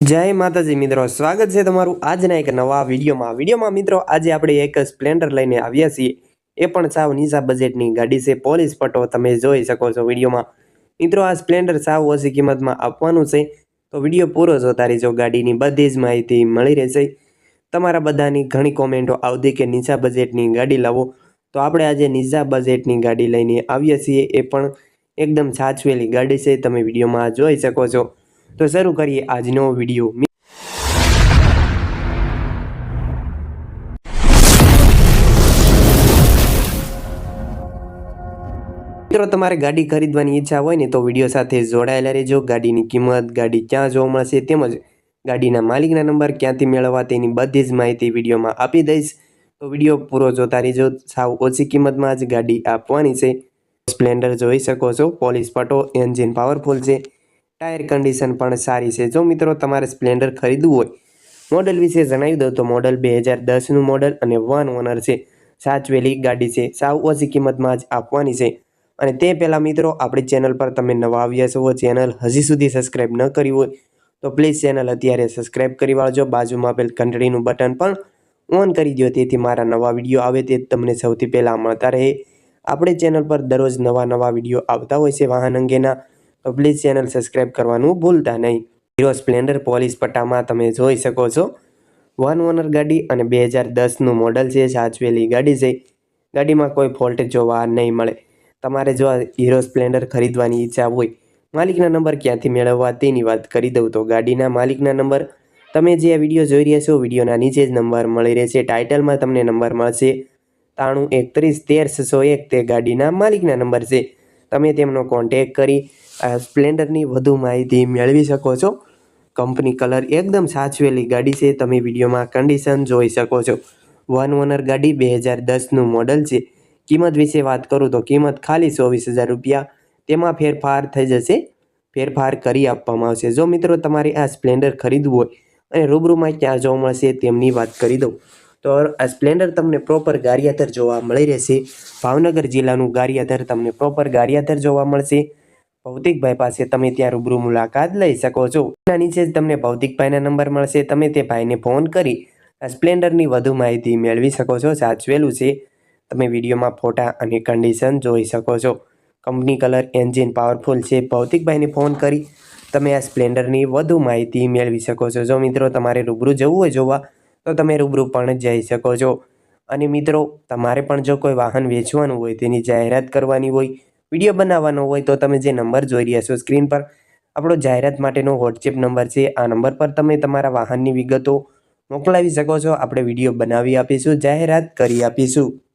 જય માતાજી મિત્રો, સ્વાગત છે તમારું આજના એક નવા વિડીયોમાં. વિડીયોમાં મિત્રો, આજે આપણે એક સ્પ્લેન્ડર લઈને આવ્યા છીએ. એ પણ સાવ નીચા બજેટની ગાડી છે, પોલીસ પટો તમે જોઈ શકો છો વિડીયોમાં. મિત્રો, આ સ્પ્લેન્ડર સાવ ઓછી કિંમતમાં આપવાનું છે. તો વીડિયો પૂરો જોતા રહેજો, ગાડીની બધી જ માહિતી મળી રહેશે. તમારા બધાની ઘણી કોમેન્ટો આવતી કે નીચા બજેટની ગાડી લાવો. તો આપણે આજે નીચા બજેટની ગાડી લઈને આવીએ છીએ. એ પણ એકદમ સાચવેલી ગાડી છે, તમે વિડીયોમાં જોઈ શકો છો. તો શરૂ કરીએ આજનો વીડિયો. મિત્રો, તમારે ગાડી ખરીદવાની ઈચ્છા હોય ને તો વીડિયો સાથે જોડાયેલા રહેજો. ગાડીની કિંમત, ગાડી ક્યાં જોવા મળશે તેમજ ગાડીના માલિકના નંબર ક્યાંથી મેળવવા તેની બધી જ માહિતી વિડીયોમાં આપી દઈશ. તો વીડિયો પૂરો જોતા રહેજો. સાવ ઓછી કિંમતમાં જ ગાડી આપવાની છે. સ્પ્લેન્ડર જોઈ શકો છો. પોલીસ પટો, એન્જિન પાવરફુલ છે. ટાયર કન્ડિશન પણ સારી છે. જો મિત્રો તમારે સ્પ્લેન્ડર ખરીદવું હોય, મોડલ વિશે જણાવી દઉં તો મોડલ બે હજાર દસનું મોડલ અને વન ઓનર છે. સાચવેલી ગાડી છે. સાવ ઓછી કિંમતમાં જ આપવાની છે. અને તે પહેલાં મિત્રો, આપણી ચેનલ પર તમે નવા આવ્યા છો, ચેનલ હજી સુધી સબસ્ક્રાઈબ ન કરી હોય, તો પ્લીઝ ચેનલ અત્યારે સબસ્ક્રાઈબ કરી વાળજો. બાજુમાં આપેલ ઘંટડીનું બટન પણ ઓન કરી દો તેથી મારા નવા વીડિયો આવે તે તમને સૌથી પહેલાં મળતા રહે. આપણી ચેનલ પર દરરોજ નવા નવા વીડિયો આવતા હોય છે, વાહન અંગેના. તો પ્લીઝ ચેનલ સબસ્ક્રાઈબ કરવાનું ભૂલતા નહીં. હીરો સ્પ્લેન્ડર પોલીસ પટ્ટામાં તમે જોઈ શકો છો. વન ઓનર ગાડી અને બે હજાર દસનું મોડલ છે, સાચવેલી ગાડી છે. ગાડીમાં કોઈ ફોલ્ટ જોવા નહીં મળે. તમારે જો હીરો સ્પ્લેન્ડર ખરીદવાની ઈચ્છા હોય, માલિકના નંબર ક્યાંથી મેળવવા તેની વાત કરી દઉં તો ગાડીના માલિકના નંબર. તમે જે આ વીડિયો જોઈ રહ્યા છો, વિડીયોના નીચે જ નંબર મળી રહેશે. ટાઇટલમાં તમને નંબર મળશે. ત્રાણું એકત્રીસ તેર છસો એક તે ગાડીના માલિકના નંબર છે. તમે તેમનો કોન્ટેક કરી સ્પ્લેન્ડરની વધુ માહિતી મેળવી શકો છો. કંપની કલર એકદમ સાચવેલી ગાડી છે. તમે વિડીયોમાં કન્ડિશન જોઈ શકો છો. વન ઓનર ગાડી બે હજાર દસનું મોડલ છે. કિંમત વિશે વાત કરું તો કિંમત ખાલી ચોવીસ હજાર રૂપિયા. તેમાં ફેરફાર થઈ જશે. ફેરફાર કરી આપવામાં આવશે. જો મિત્રો તમારે આ સ્પ્લેન્ડર ખરીદવું હોય અને રૂબરૂમાં ક્યાં જોવા મળશે તેમની વાત કરી દઉં. તો આ સ્પ્લેન્ડર તમને પ્રોપર ગારિયાતર જોવા મળી રહેશે. ભાવનગર જિલ્લાનું ગારિયાતર તમને પ્રોપર ગારિયાતર જોવા મળશે. ભૌતિકભાઈ પાસે તમે ત્યાં રૂબરૂ મુલાકાત લઈ શકો છો. એના નીચે જ તમને ભૌતિકભાઈના નંબર મળશે. તમે તે ભાઈને ફોન કરી આ સ્પ્લેન્ડરની વધુ માહિતી મેળવી શકો છો. સાચવેલું છે. તમે વિડીયોમાં ફોટા અને કન્ડિશન જોઈ શકો છો. કંપની કલર એન્જિન પાવરફુલ છે. ભૌતિકભાઈને ફોન કરી તમે આ સ્પ્લેન્ડરની વધુ માહિતી મેળવી શકો છો. જો મિત્રો તમારે રૂબરૂ જવું હોય જોવા તો તમે રૂબરૂ પણ જઈ શકો છો. અને મિત્રો, તમારે પણ જો કોઈ વાહન વેચવાનું હોય, તેની જાહેરાત કરવાની હોય, વીડિયો બનાવવાનો હોય, તો તમે જે નંબર જોઈ રહ્યા છો સ્ક્રીન પર, આપણો જાહેરાત માટેનો વોટ્સએપ નંબર છે. આ નંબર પર તમે તમારા વાહનની વિગતો મોકલાવી શકો છો. આપણે વીડિયો બનાવી આપીશું, જાહેરાત કરી આપીશું.